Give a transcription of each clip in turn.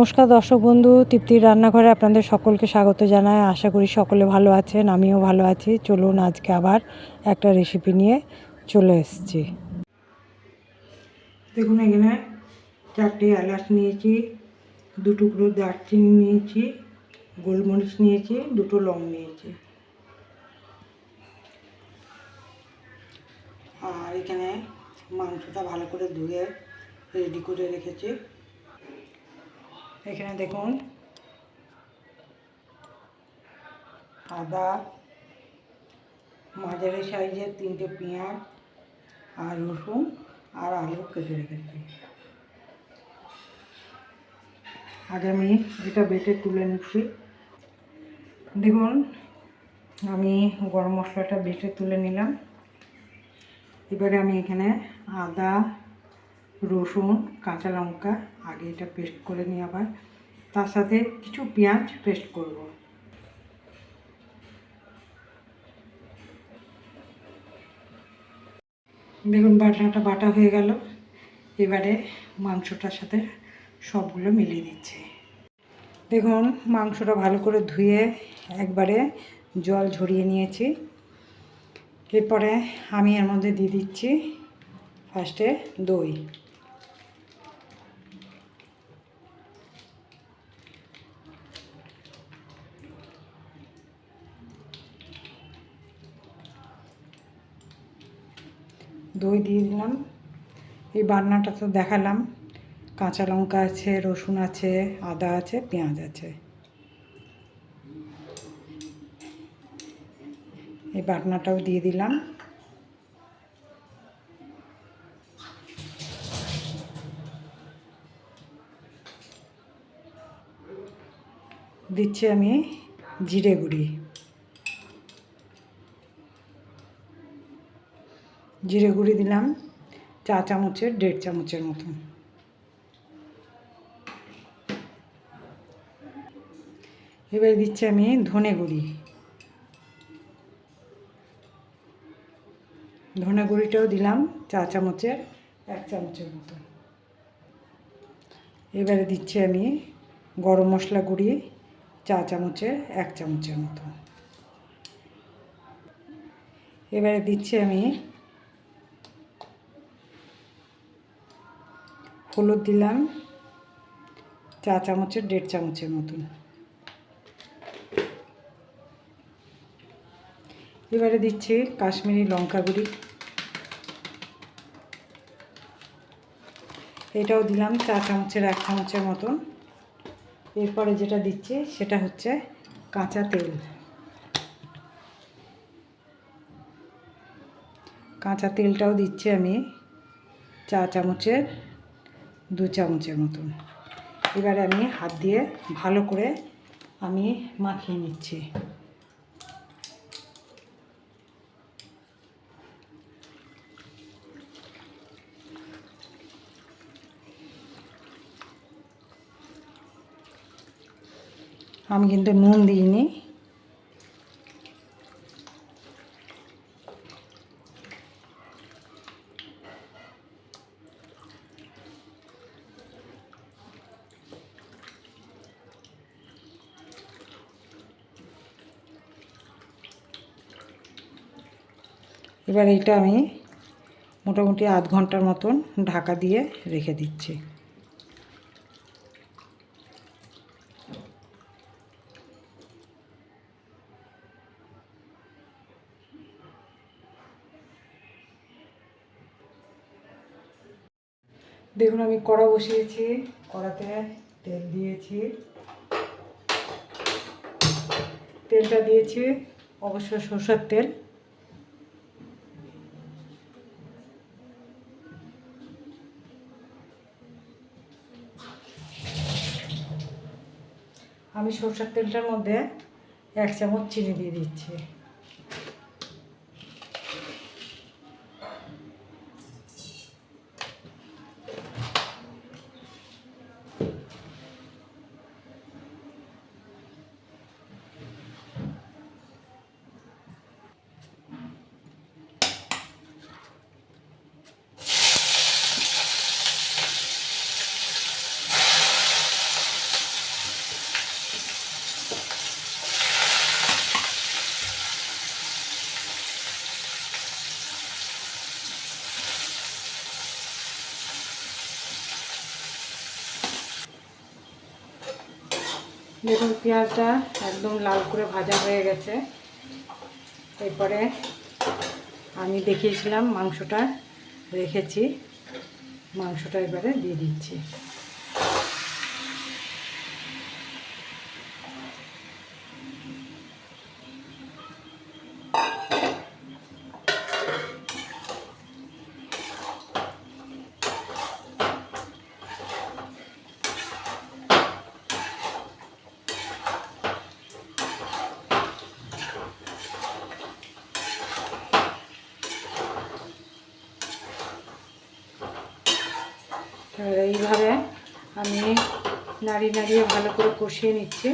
নমস্কার দর্শক বন্ধু, তৃপ্তির রান্নাঘরে আপনাদের সকলকে স্বাগত জানাই। আশা করি সকলে ভালো আছেন, আমিও ভালো আছি। চলুন আজকে আবার একটা রেসিপি নিয়ে চলে এসেছি। দেখুন, এখানে চারটে এলাচ নিয়েছি, দু টুকরো দারচিনি নিয়েছি, গোলমরিচ নিয়েছি, দুটো লং নিয়েছি। আর এখানে মাংসটা ভালো করে ধুয়ে রেডি করে রেখেছি। এখানে দেখুন। আদা, মাঝারি সাইজের তিনটে পেঁয়াজ আর রসুন আর আলু কেটে রেখেছি। আগে আমি এটা বেটে তুলে নিচ্ছি। দেখুন, আমি গরম মশলাটা বেটে তুলে নিলাম। এবারে আমি এখানে আদা রসুন, কাঁচা লঙ্কা, আগে এটা পেস্ট করে নিই আবার। তার সাথে কিছু পেঁয়াজ পেস্ট করব। দেখুন, বাটনাটা বাটা হয়ে গেল। এবারে মাংসটার সাথে সবগুলো মিলিয়ে দিচ্ছি দেখুন, মাংসটা ভালো করে ধুয়ে একবারে জল ঝরিয়ে নিয়েছি। এরপরে আমি এর মধ্যে দিয়ে দিচ্ছি ফার্স্টে দই। দই দিয়ে দিলাম। এই বান্নাটা তো দেখালাম। কাঁচা লঙ্কা আছে, রসুন আছে, আদা আছে, পেঁয়াজ আছে। এই বাটনাটাও দিয়ে দিলাম। দিচ্ছি আমি জিরে গুঁড়ি। জিরে গুঁড়ি দিলাম, চা চামচের, দেড় চামচের মতন। এবার দিচ্ছি আমি ধনে গুঁড়ি। ধনে গুঁড়িটাও দিলাম, চা চামচের, এক চামচের মতো এবারে দিচ্ছি আমি গরম মশলা গুঁড়ি, চা চামচের, এক চামচের মতো এবারে দিচ্ছি আমি হলুদ দিলাম চা চামচের, দেড় চামচের মতন। এবারে দিচ্ছি কাশ্মীরি লঙ্কা গুঁড়ি। এটাও দিলাম চা চামচের, এক চামচের মতন। এরপরে যেটা দিচ্ছি সেটা হচ্ছে কাঁচা তেল। কাঁচা তেলটাও দিচ্ছি আমি চা চামচের। দু চামচের মতন। এবারে আমি হাত দিয়ে ভালো করে আমি মাখিয়ে নিচ্ছি। আমি কিন্তু নুন দিইনি। এবার এটা আমি মোটামুটি আধ ঘণ্টার মতন ঢাকা দিয়ে রেখে দিচ্ছি। দেখুন আমি কড়া বসিয়েছি, কড়াতে তেল দিয়েছি। তেলটা দিয়েছি, অবশ্য সরষের তেল। আমি সরষের তেলটার মধ্যে এক চামচ চিনি দিয়ে দিচ্ছি। দেখুন পেঁয়াজটা একদম লাল করে ভাজা হয়ে গেছে। এরপরে আমি দেখিয়েছিলাম মাংসটা, রেখেছি। মাংসটা এবারে দিয়ে দিচ্ছি। এইভাবে আমি নাড়িয়ে নাড়িয়ে ভালো করে কষিয়ে নিচ্ছি।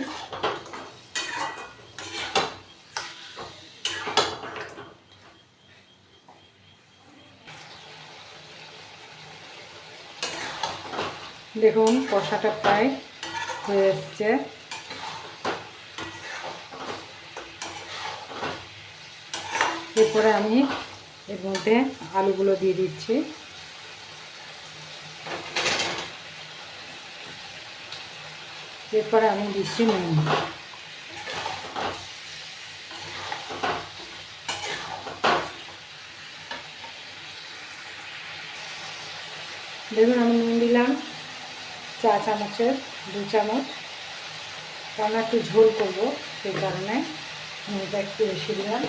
দেখুন, কষাটা প্রায় হয়ে এসছে। এরপরে আমি এর মধ্যে আলুগুলো দিয়ে দিচ্ছি। এরপরে আমি দিচ্ছি নুন দেখুন, আমি নুন দিলাম, চা চামচের দু চামচ। কারণ একটু ঝোল করব, সেই কারণে নুনটা একটু বেশি দিলাম।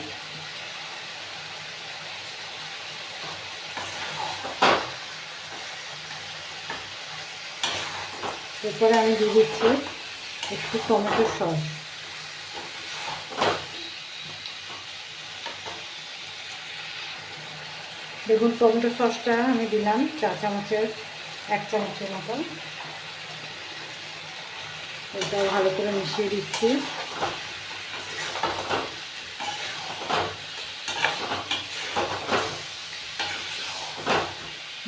এরপরে আমি দিয়ে দিচ্ছি একটু টমেটো সস। দেখুন, টমেটো সসটা আমি দিলাম চা চামচের, এক চামচের মতন এটা ভালো করে মিশিয়ে দিচ্ছি।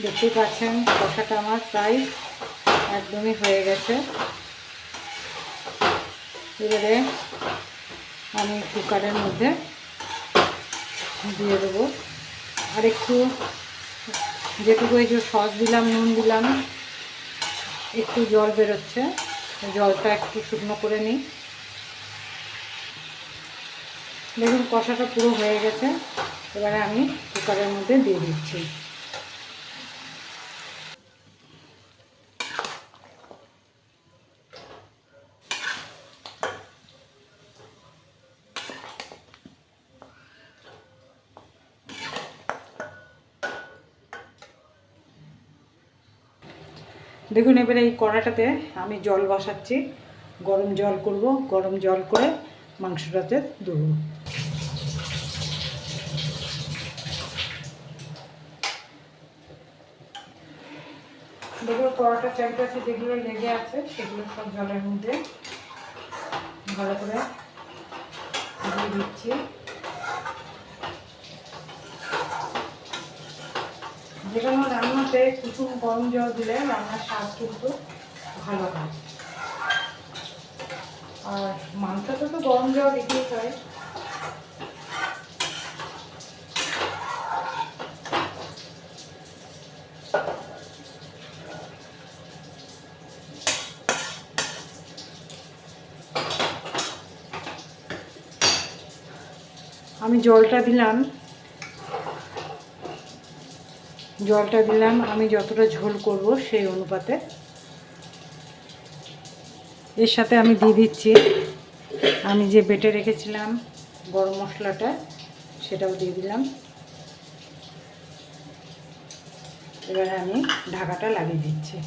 দেখতেই পাচ্ছেন, কষাটা আমার প্রায় একদমই হয়ে গেছে। এবারে আমি কুকারের মধ্যে দিয়ে দেবো। আর একটু যেটুকু এই যে সস দিলাম, নুন দিলাম, একটু জল বেরোচ্ছে। জলটা একটু শুকনো করে নিই। দেখুন কষাটা পুরো হয়ে গেছে। এবারে আমি কুকারের মধ্যে দিয়ে দিচ্ছি। দেখুন, এবারে এই কড়াটাতে আমি জল বসাচ্ছি। গরম জল করব, গরম জল করে মাংসটাতে দেবো। দেখুন কড়াটা চারিপাশে যেগুলো লেগে আছে, সেগুলো সব জলের মধ্যে ভালো করে দিচ্ছি যে রান্নাতে কুসুম গরম জল দিলে রান্নার স্বাদ কিন্তু ভালো হয়। আর মাংসতে তো গরম জল দিতেই হয়। আমি জলটা দিলাম। জলটা দিলাম। আমি যতটা ঝোল করব সেই অনুপাতে। এর সাথে আমি দিয়ে দিচ্ছি। আমি যে বেটে রেখেছিলাম গরম মশলাটা, সেটাও দিয়ে দিলাম। এবারে আমি ঢাকাটা লাগিয়ে দিচ্ছি।